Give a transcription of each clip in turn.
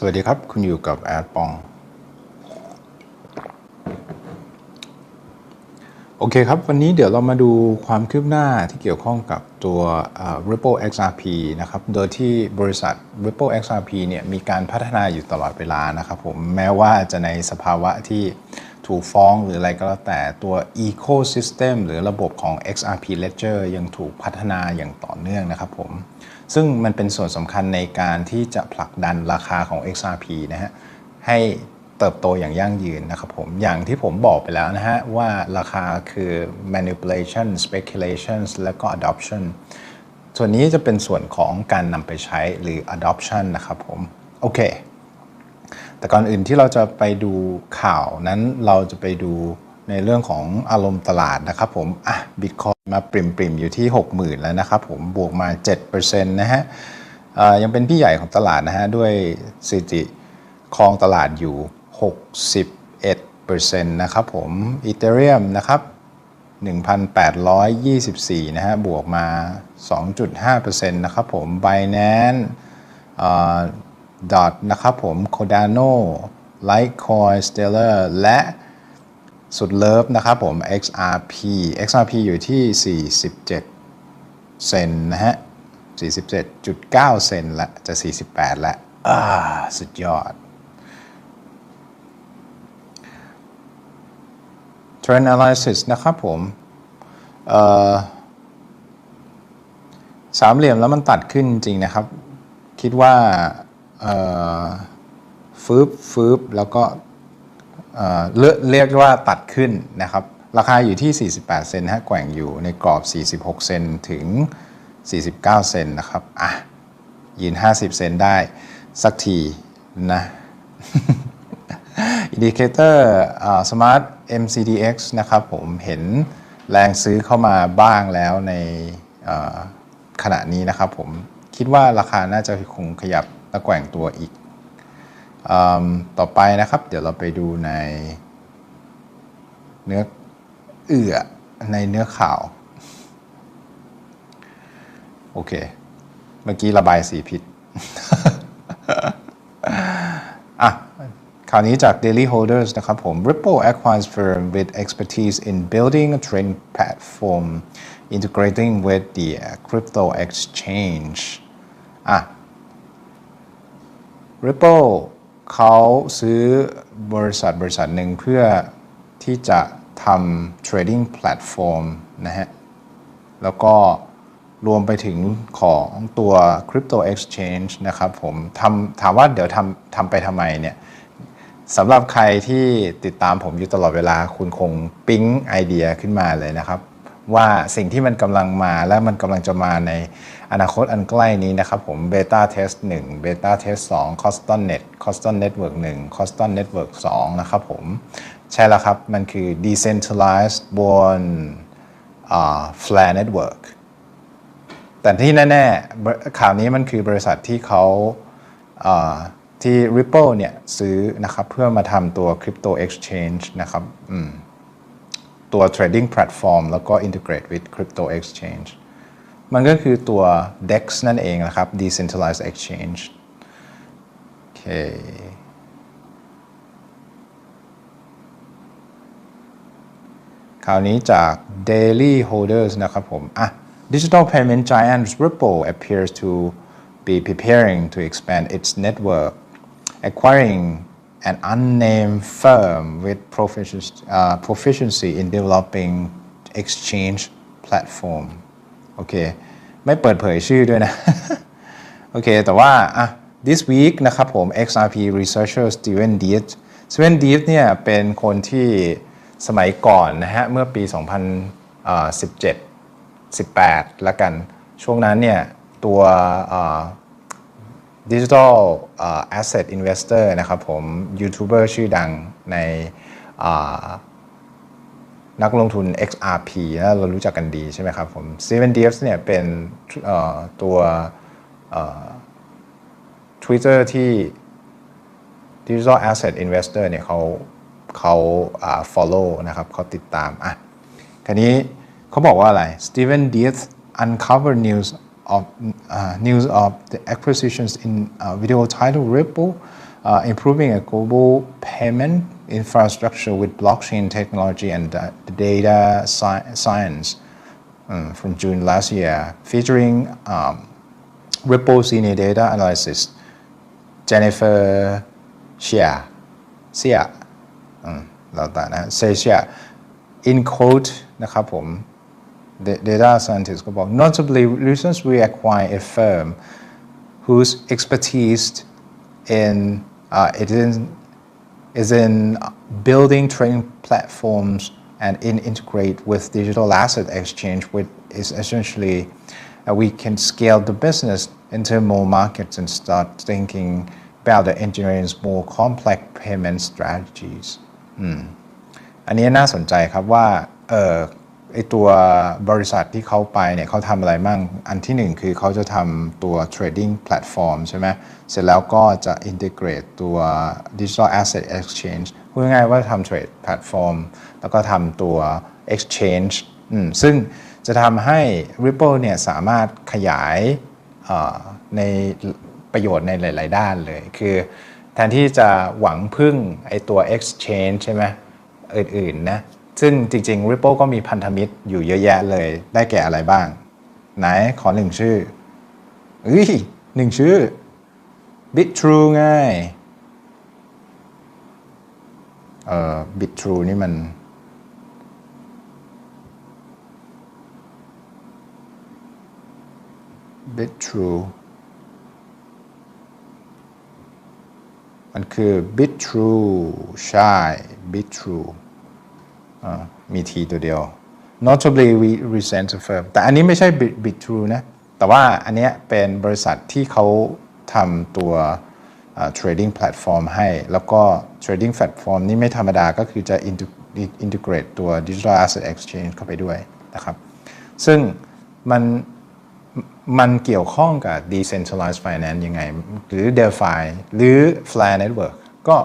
สวัสดีครับ คุณอยู่กับแอดปอง โอเคครับ วันนี้เดี๋ยวเรามาดูความคืบหน้าที่เกี่ยวข้องกับตัว Ripple XRP นะครับ โดยที่บริษัท Ripple XRP เนี่ยมีการพัฒนาอยู่ตลอดเวลานะครับผม แม้ว่าจะในสภาวะที่ ถูกฟ้องหรืออะไรก็แล้วแต่ตัว Ecosystem หรือระบบของ XRP Ledger ยังถูกพัฒนาอย่างต่อเนื่องนะครับผม ซึ่งมันเป็นส่วนสำคัญในการที่จะผลักดันราคาของ XRP นะฮะ ให้เติบโตอย่างยั่งยืนนะครับผม อย่างที่ผมบอกไปแล้วนะฮะ ว่าราคาคือ manipulation speculation และก็ adoption ส่วนนี้จะเป็นส่วนของการนำไปใช้หรือ adoption นะครับผม โอเค แต่ก่อนอื่นที่เราจะไปดูข่าวนั้นเราจะไปดูในเรื่องของอารมณ์ตลาดนะครับผมอะบิตคอยมาปริมๆอยู่ที่ 60,000 แล้วนะครับผมบวกมา 7%นะฮะยังเป็นพี่ใหญ่ของตลาดนะฮะด้วยสถิติครองตลาดอยู่ 61%นะครับผมอีเทเรียมนะครับ1,824 นะฮะบวกมา 2.5%นะครับผม Binance ดอทนะครับผม Cardano Litecoin Stellar และสุดเลิฟนะครับผม XRP XRP อยู่ที่ 47 เซนนะฮะ 47.9 เซนละจะ 48 ละอ่าสุดยอด Trend Analysis นะครับผมสามเหลี่ยมแล้วมันตัดขึ้นจริงนะครับ คิดว่า ฟืบฟืบแล้วก็เรียกว่าตัดขึ้นนะครับ ราคาอยู่ที่ 48 เซนฮะแกว่งอยู่ในกรอบ 46 เซนถึง 49 เซนนะครับ อะ ยืน 50 เซนได้สักทีนะอินดิเคเตอร์ Smart MCDX นะครับผมเห็นแรงซื้อเข้ามาบ้างแล้วในขณะนี้นะครับผมคิดว่าราคาน่าจะคงขยับ ตะแกว่งตัวอีกต่อไปนะครับ เดี๋ยวเราไปดูในเนื้อเอื่อในเนื้อข่าว โอเค เมื่อกี้ระบายสีผิดอะคราวนี้จาก Daily Holders นะครับผม Ripple acquires firm with expertise in building a trading platform integrating with the crypto exchange อะ Ripple เขาซื้อบริษัทบริษัทหนึ่งเพื่อที่จะทำ trading platform นะฮะ แล้วก็รวมไปถึงของตัว crypto exchange นะครับผมทำถามว่าเดี๋ยวทำทำไปทำไมเนี่ยสำหรับใครที่ติดตามผมอยู่ตลอดเวลาคุณคงปิ๊งไอเดียขึ้นมาเลยนะครับ ว่าสิ่งที่มันกำลังมาและมันกำลังจะมาใน อนาคตอันใกล้นี้นะครับผม Beta Test 1 Beta Test 2 Coston Net Coston Network 1 Coston Network 2 นะครับผม ใช่แล้วครับ มันคือ decentralized บน uh, Flare Network แต่ที่แน่ๆข่าวนี้มันคือบริษัทที่เขาที่ Ripple เนี่ยซื้อนะครับเพื่อมาทำตัว Crypto Exchange นะครับตัว Trading Platform แล้วก็ Integrate with Crypto Exchange มันก็คือตัว DEX นั่นเองนะครับ Decentralized Exchange โอเค คราวนี้จาก Daily Holders นะครับผม อ่ะ Digital Payment Giant Ripple appears to be preparing to expand its network acquiring an unnamed firm with proficiency, uh, proficiency in developing exchange platform โอเค ไม่เปิดเผยชื่อด้วยนะ โอเค แต่ว่าอะ this week นะครับผม XRP researcher Steven Dietz Steven Dietz เนี่ยเป็นคนที่สมัยก่อนนะฮะ เมื่อปี 2017 18แล้วกัน ช่วงนั้นเนี่ยตัวดิจิทัลแอสเซทอินเวสเตอร์นะครับผมยูทูบเบอร์ชื่อดังใน นักลงทุน XRP นะเรารู้จักกันดีใช่ไหมครับผม Steven d i e s เนี่ยเป็นตัว Twitter ที่ Digital Asset Investor เนี่ยเขาเขา follow นะครับเขาติดตามอะทีนี้เขาบอกว่าอะไร Steven d i e v s uncover news of uh, news of the acquisitions in uh, video title Ripple uh, improving a global payment infrastructure with blockchain technology and uh, data sci- science um, from June last year, featuring um, Ripple senior data analyst Jennifer Xia, Xia อืมเราแต่นะ Xia in quote นะครับผม the- data scientist ก็บอก notably recently we acquired a firm whose expertise in uh, it is is in building trading platforms and in integrate with digital asset exchange, which is essentially uh, we can scale the business into more markets and start thinking about the engineering's more complex payment strategies. อืมอันนี้น่าสนใจครับว่าเออ ไอตัวบริษัทที่เขาไปเนี่ยเขาทำอะไรมั่งอันที่หนึ่งคือเขาจะทำตัว trading platform ใช่ไหมเสร็จแล้วก็จะ integrate ตัว digital asset exchange พูดง่ายๆว่าทำ trade platform แล้วก็ทำตัว exchange ซึ่งจะทำให้ Ripple เนี่ยสามารถขยายในประโยชน์ในหลาย ๆ ด้านเลย คือแทนที่จะหวังพึ่งไอตัว exchange ใช่ไหมอื่น ๆ นะ ซึ่งจริง ๆ Ripple ก็มีพันธมิตรอยู่เยอะแยะเลย ได้แก่อะไรบ้าง ไหนขอหนึ่งชื่อเฮ้ยหนึ่งชื่อ BitTrue ไงเอ่อ BitTrue นี่มัน Bitrue มันคือ BitTrue ใช่ BitTrue มีทีตัวเดียว notably we recent a firm แต่อันนี้ไม่ใช่ bit true นะ แต่ว่าอันเนี้ยเป็นบริษัทที่เขาทำตัว trading platform ให้ แล้วก็ trading platform นี่ไม่ธรรมดาก็คือจะ integ- integrate ตัว digital asset exchange เข้าไปด้วยนะครับ ซึ่งมันมันเกี่ยวข้องกับ decentralized finance ยังไง หรือ DeFi หรือ Flare Network ก็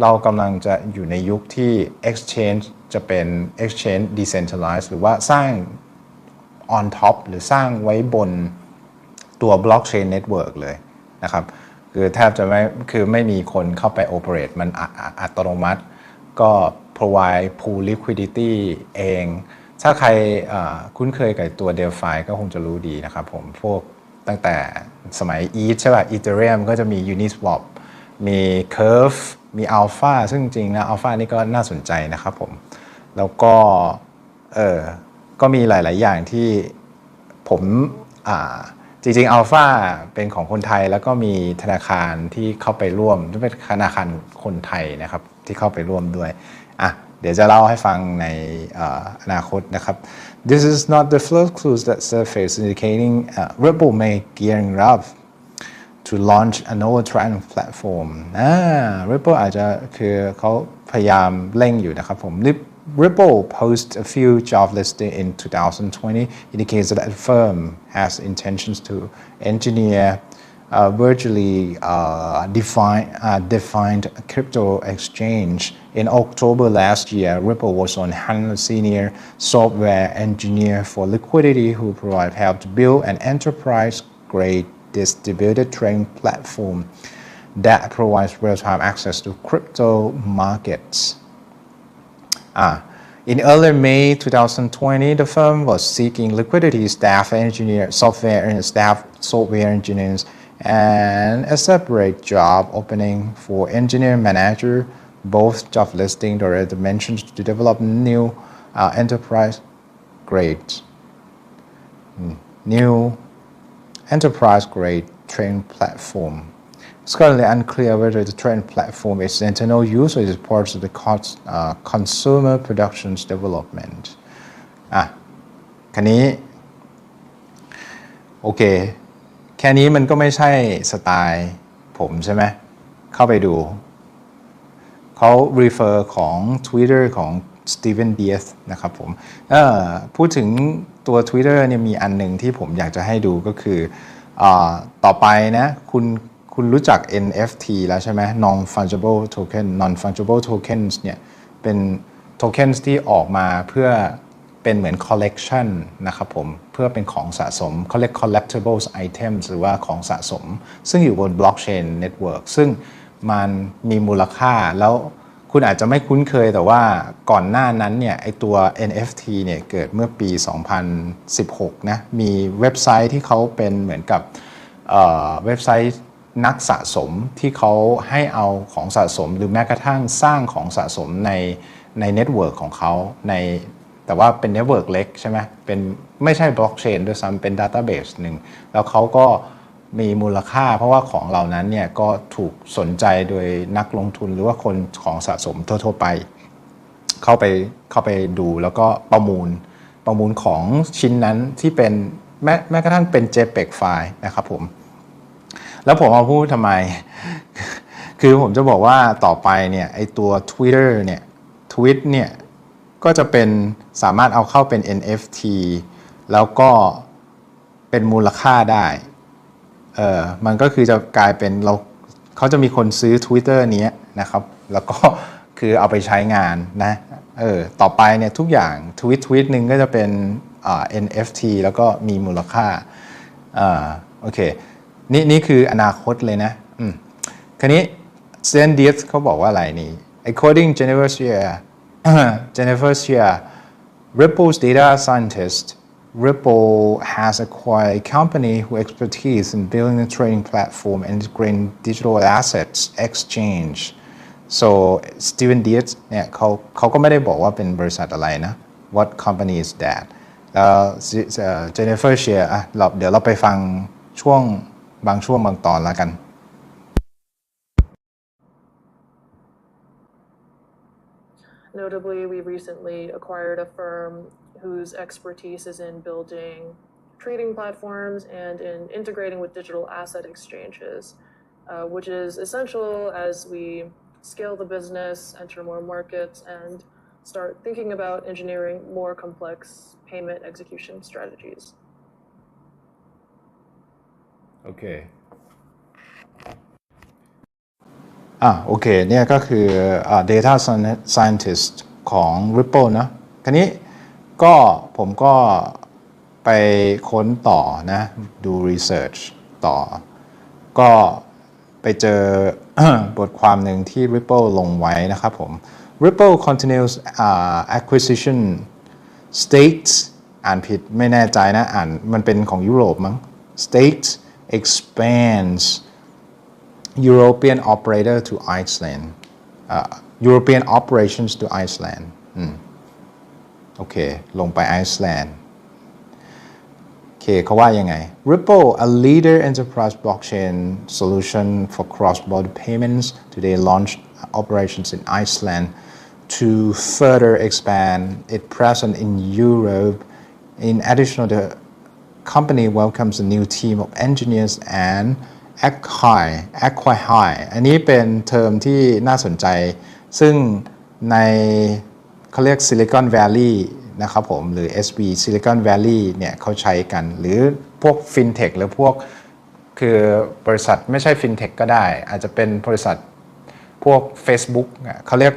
เรากำลังจะอยู่ในยุคที่ exchange จะเป็น exchange decentralized หรือว่าสร้าง on top หรือสร้างไว้บนตัว blockchain network เลยนะครับ คือแทบจะไม่ คือไม่มีคนเข้าไป operate มันอัอัอัตโนมัติ ก็ provide pool liquidity เอง ถ้าใครคุ้นเคยกับตัว Delphi ก็คงจะรู้ดีนะครับผม พวกตั้งแต่สมัย ETH ใช่ป่ะ Ethereum ก็จะมี Uniswap มี Curve มี Alpha ซึ่งจริงๆนะ Alpha นี่ก็น่าสนใจนะครับผม แล้วก็เออก็มีหลาย ๆ อย่างที่ผมอ่าจริงๆอัลฟาเป็นของคนไทยแล้วก็มีธนาคารที่เข้าไปร่วมที่เป็นธนาคารคนไทยนะครับที่เข้าไปร่วมด้วยอะเดี๋ยวจะเล่าให้ฟังในออนาคตนะครับ This is not the first clues that surface indicating uh, Ripple may gearing up to launch another trading platform อ่า Ripple อาจจะคือเขาพยายามเร่งอยู่นะครับผม Rip- Ripple post a few job listing in 2020 indicates that the firm has intentions to engineer uh, virtually uh, define, uh, defined crypto exchange. In October last year, Ripple was on hand senior software engineer for liquidity who provide help to build an enterprise-grade distributed trading platform that provides real-time access to crypto markets. Ah, in early May 2020, the firm was seeking liquidity staff engineer, software and staff software engineers, and a separate job opening for engineer manager. Both job listings already mentioned to develop new uh, enterprise grades, new enterprise grade trading platform. It's currently unclear whether the trading platform is internal use or is part of the cons- uh, consumer productions development. อะคันนี้ โอเค แค่นี้มันก็ไม่ใช่สไตล์ผมใช่ไหม เข้าไปดู เขา refer ของ Twitter ของ Steven Diaz นะครับผม เออพูดถึงตัว Twitter เนี่ยมีอันหนึ่งที่ผมอยากจะให้ดูก็คืออต่อไปนะ คุณ คุณรู้จัก NFT แล้วใช่ไหม non fungible token non fungible tokens เนี่ยเป็น tokens ที่ออกมาเพื่อเป็นเหมือน collection นะครับผม เพื่อเป็นของสะสม เขาเรียก collectibles items หรือว่าของสะสม ซึ่งอยู่บน blockchain network ซึ่งมันมีมูลค่าแล้วคุณอาจจะไม่คุ้นเคยแต่ว่าก่อนหน้านั้นเนี่ยไอตัว NFT เนี่ยเกิดเมื่อปี 2016 นะ มีเว็บไซต์ที่เขาเป็นเหมือนกับเเว็บไซต์ นักสะสมที่เขาให้เอาของสะสม หรือแม้กระทั่งสร้างของสะสมในในเน็ตเวิร์กของเขาในแต่ว่าเป็นเน็ตเวิร์กเล็กใช่ไหมเป็นไม่ใช่บล็อกเชนด้วยซ้ำเป็นดัตต้าเบสหนึ่งแล้วเขาก็มีมูลค่า เพราะว่าของเหล่านั้นเนี่ยก็ถูกสนใจโดยนักลงทุนหรือว่าคนของสะสมทั่วๆไป เข้าไปเข้าไปดูแล้วก็ประมูลประมูลของชิ้นนั้นที่เป็นแม้แม้กระทั่งเป็น JPEG ไฟล์นะครับผม แล้วผมมาพูดทำไม คือผมจะบอกว่าต่อไปเนี่ยไอตัว Twitter เนี่ยทวิตเนี่ยก็จะเป็นสามารถเอาเข้าเป็น NFT แล้วก็เป็นมูลค่าได้เออมันก็คือจะกลายเป็นเราเขาจะมีคนซื้อ Twitter นี้นะครับ แล้วก็คือเอาไปใช้งานนะเออต่อไปเนี่ยทุกอย่างทวิตทวิตหนึ่งก็จะเป็นอ่า NFT แล้วก็มีมูลค่าอ่าโอเค นี่นี่คืออนาคตเลยนะอืมคราวนี้เซนดิสเขาบอกว่าอะไรนี่ according Jennifer Shea Jennifer Shea Ripple's data scientist Ripple has acquired a company who expertise in building a trading platform and integrating digital assets exchange so Steven Dietz เนี่ยเขาเขาก็ไม่ได้บอกว่าเป็นบริษัทอะไรนะ what company is that แล้ว Jennifer Shea อะเราเดี๋ยวเราไปฟังช่วง บางช่วงบางตอนแล้วกัน Notably, we recently acquired a firm whose expertise is in building trading platforms and in integrating with digital asset exchanges, uh, which is essential as we scale the business, enter more markets, and start thinking about engineering more complex payment execution strategies. โอเคอะโอเคเนี่ยก็คืออ่า data scientist ของ Ripple นะคันนี้ก็ผมก็ไปค้นต่อนะ ดู research ต่อ ก็ไปเจอบทความหนึ่งที่ Ripple ลงไว้นะครับผม Ripple continues uh, acquisition States อ่านผิดไม่แน่ใจนะ อ่านมันเป็นของยุโรปมั้ง States expands European operator to Iceland uh, European operations to Iceland อืมโอเค ลงไปไอซ์แลนด์ โอเคเขาว่ายังไง Ripple a leader enterprise blockchain solution for cross-border payments today launched operations in Iceland to further expand its presence in Europe in addition the company welcomes a new team of engineers and acquire acquire อันนี้เป็นเทอมที่น่าสนใจ ซึ่งในเขาเรียก Silicon Valley นะครับผมหรือ SB Silicon Valley เนี่ยเขาใช้กัน หรือพวก FinTech หรือพวกคือบริษัทไม่ใช่ FinTech ก็ได้ อาจจะเป็นบริษัทพวก Facebook เขาเรียก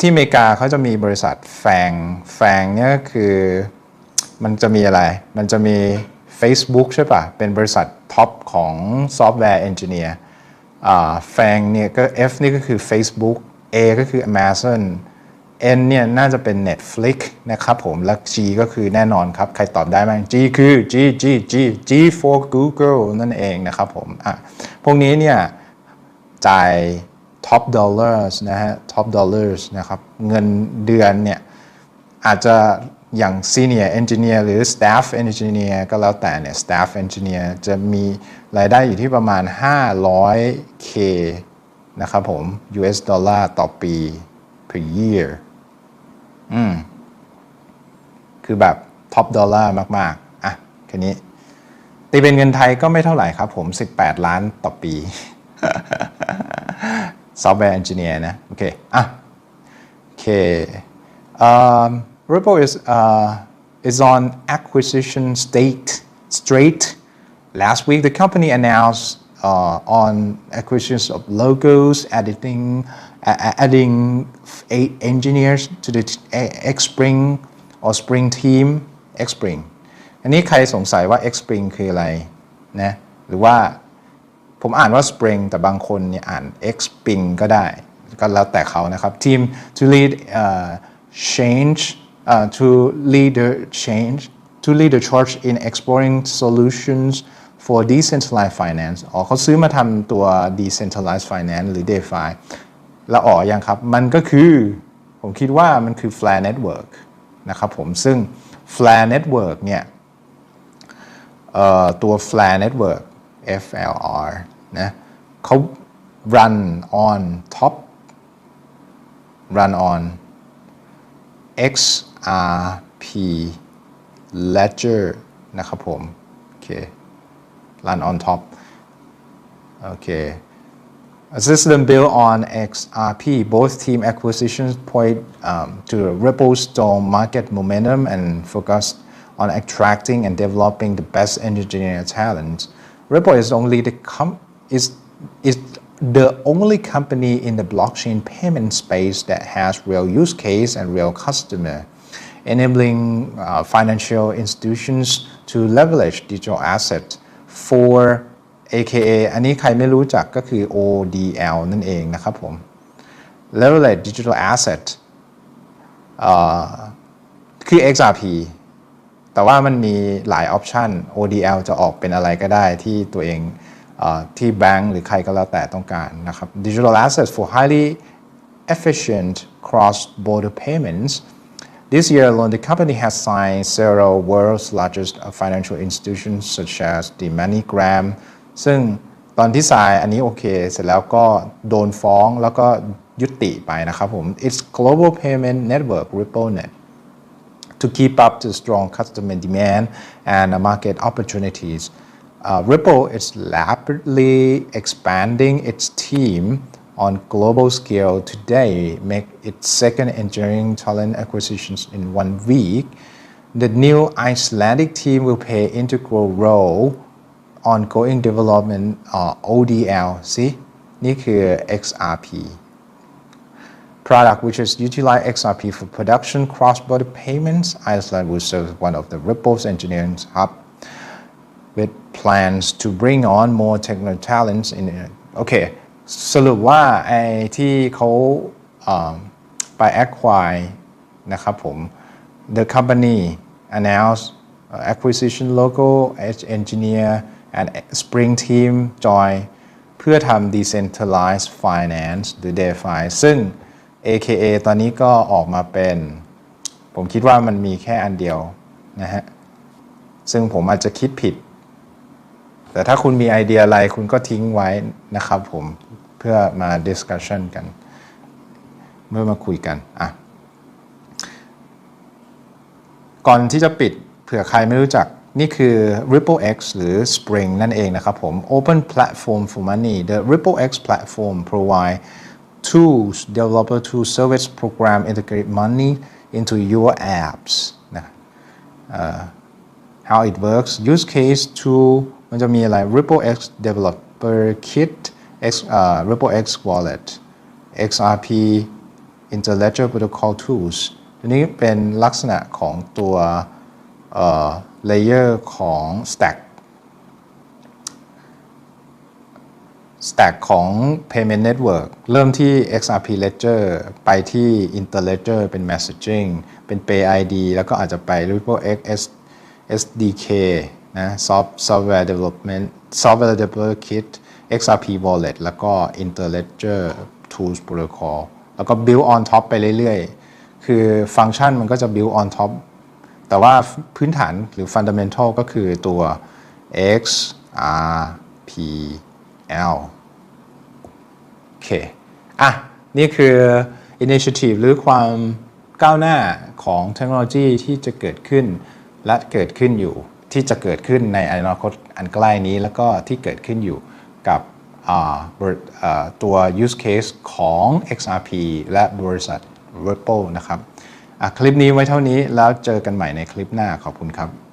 ที่อเมริกาเขาจะมีบริษัทแฟงแฟงเนี่ยก็คือ มันจะมีอะไร มันจะมี Facebook ใช่ปะเป็นบริษัทท็อปของซอฟต์แวร์เอนจิเนียร์แฟงเนี่ยก็ F นี่ก็คือ Facebook A ก็คือ Amazon N เนี่ยน่าจะเป็น Netflix นะครับผม และ G ก็คือแน่นอนครับ ใครตอบได้ไหม G คือ G G G G for Google นั่นเองนะครับผมอะพวกนี้เนี่ยจ่าย top dollars นะฮะ top dollars นะครับ เงินเดือนเนี่ยอาจจะ อย่าง senior engineer หรือ staff engineer ก็แล้วแต่เนี่ย staff engineer จะมีรายได้อยู่ที่ประมาณ 500k นะครับผม US ดอลลาร์ต่อปี per year อืม คือแบบ top dollar มาก ๆ อะ แค่นี้ ตีเป็นเงินไทยก็ไม่เท่าไหร่ครับผม 18 ล้านต่อปี ซอฟต์แวร์เอนจิเนียร์นะ โอเค อะ โอเค um, Ripple is uh, is on acquisition state straight. Last week, the company announced uh, on acquisitions of logos, editing, uh, adding eight engineers to the X Spring or Spring team. X Spring อันนี้ใครสงสัยว่า X Spring คืออะไรนะหรือว่า ผมอ่านว่า Spring แต่บางคนเนี่ยอ่าน Xping ก็ได้ ก็แล้วแต่เขานะครับ Team to lead uh, change uh, to lead the change to lead the charge in exploring solutions for decentralized finance อ๋อเขาซื้อมาทำตัว decentralized finance หรือ DeFi แล้วอ๋อยังครับ มันก็คือ ผมคิดว่ามันคือ Flare Network นะครับผม ซึ่ง Flare Network เนี่ยเอ่อตัว Flare Network FLR นะเขา run on top run on X XRP Ledger นะครับผม โอเค run on top โอเค A system built on XRP, both team acquisitions point um, to Ripple's strong market momentum and focus on attracting and developing the best engineering talent. Ripple is only the com- is is the only company in the blockchain payment space that has real use case and real customer, Enabling uh, financial institutions to leverage digital assets for AKA อันนี้ใครไม่รู้จักก็คือ ODL นั่นเองนะครับผม leverage digital asset คือ XRP แต่ว่ามันมีหลายออปชัน ODL จะออกเป็นอะไรก็ได้ที่ตัวเองอที่แบงก์หรือใครก็แล้วแต่ต้องการนะครับ digital assets for highly efficient cross-border payments This year alone, the company has signed several world's largest financial institutions such as the MoneyGram ซึ่งตอนที่สายอันนี้โอเค เสร็จแล้วก็โดนฟ้องแล้วก็ยุติไปนะครับผม Its global payment network RippleNet to keep up to strong customer demand and uh, market opportunities. Uh, Ripple is rapidly expanding its team on global scale today, make its second engineering talent acquisitions in one week. The new Icelandic team will play integral role ongoing development uh, ODL สินี่คือ XRP product which is utilize XRP for production cross-border payments. Iceland will serve as one of the Ripple's engineering hub with plans to bring on more technical talents in it. สรุปว่าไอ้ที่เขาเอ่อไป acquire นะครับผม the company announced acquisition logo edge engineer and spring team join เพื่อทำ decentralized finance หรือ DeFi ซึ่ง AKA ตอนนี้ก็ออกมาเป็น ผมคิดว่ามันมีแค่อันเดียวนะฮะ ซึ่งผมอาจจะคิดผิด แต่ถ้าคุณมีไอเดียอะไรคุณก็ทิ้งไว้นะครับผม เพื่อมา discussion กัน เมื่อมาคุยกันอะก่อนที่จะปิดเผื่อใครไม่รู้จักนี่คือ Ripple X หรือ Spring นั่นเองนะครับผม Open Platform for Money the Ripple X platform provide tools developer to service program integrate money into your apps นะ how it works use case tool มันจะมีอะไร Ripple X developer kit X uh, Ripple X wallet XRP interledger protocol tools ทีนี้เป็นลักษณะของตัวเอ่อ layer ของ stack stack ของ payment network เริ่มที่ XRP ledger ไปที่ interledger เป็น messaging เป็น pay ID แล้วก็อาจจะไป Ripple X SDK นะ soft software development software developer kit XRP wallet แล้วก็ interledger tools protocol แล้วก็ build on top ไปเรื่อยๆ คือฟังก์ชันมันก็จะ build on top แต่ว่าพื้นฐานหรือ fundamental ก็คือตัว XRPL โอเค อะ นี่คือ initiative หรือความก้าวหน้าของเทคโนโลยีที่จะเกิดขึ้น และเกิดขึ้นอยู่ที่จะเกิดขึ้นในอนาคตอันใกล้นี้แล้วก็ที่เกิดขึ้นอยู่ กับตัว use case ของ XRP และบริษัท Ripple นะครับคลิปนี้ไว้เท่านี้แล้วเจอกันใหม่ในคลิปหน้าขอบคุณครับ